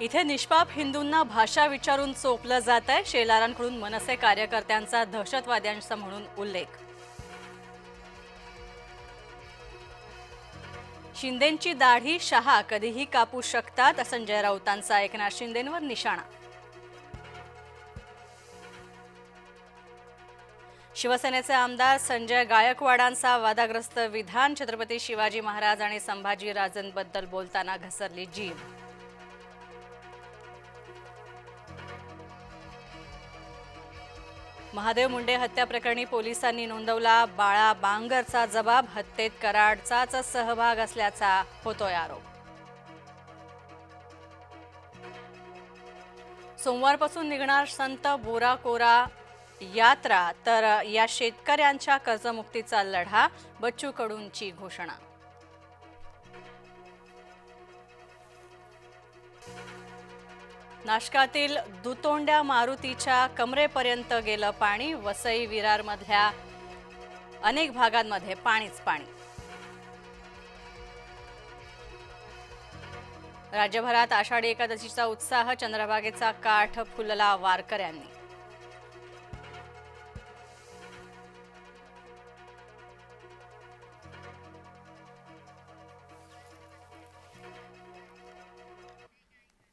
इथे निष्पाप हिंदूंना भाषा विचारून चोपलं जात आहे. शेलारांकडून मनसे कार्यकर्त्यांचा दहशतवाद्यांचा म्हणून उल्लेख. शिंदेंची दाढी शहा कधीही कापू शकतात संजय राऊतांचा एकनाथ शिंदेंवर निशाणा. शिवसेनेचे आमदार संजय गायकवाडांचा वादाग्रस्त विधान छत्रपती शिवाजी महाराज आणि संभाजी राजांबद्दल बोलताना घसरली जीभ. महादेव मुंडे हत्या प्रकरणी पोलिसांनी नोंदवला बाळा बांगरचा जबाब हत्येत कराडचाच सहभाग असल्याचा होतोय आरोप. सोमवारपासून निघणार संत बोरा कोरा यात्रा तर या शेतकऱ्यांच्या कर्जमुक्तीचा लढा बच्चू कडूंची घोषणा. नाशकातील दुतोंड्या मारुतीच्या कमरेपर्यंत गेलं पाणी. वसई विरारमधल्या अनेक भागांमध्ये पाणीच पाणी. राज्यभरात आषाढी एकादशीचा उत्साह चंद्रभागेचा काठ फुलला वारकऱ्यांनी.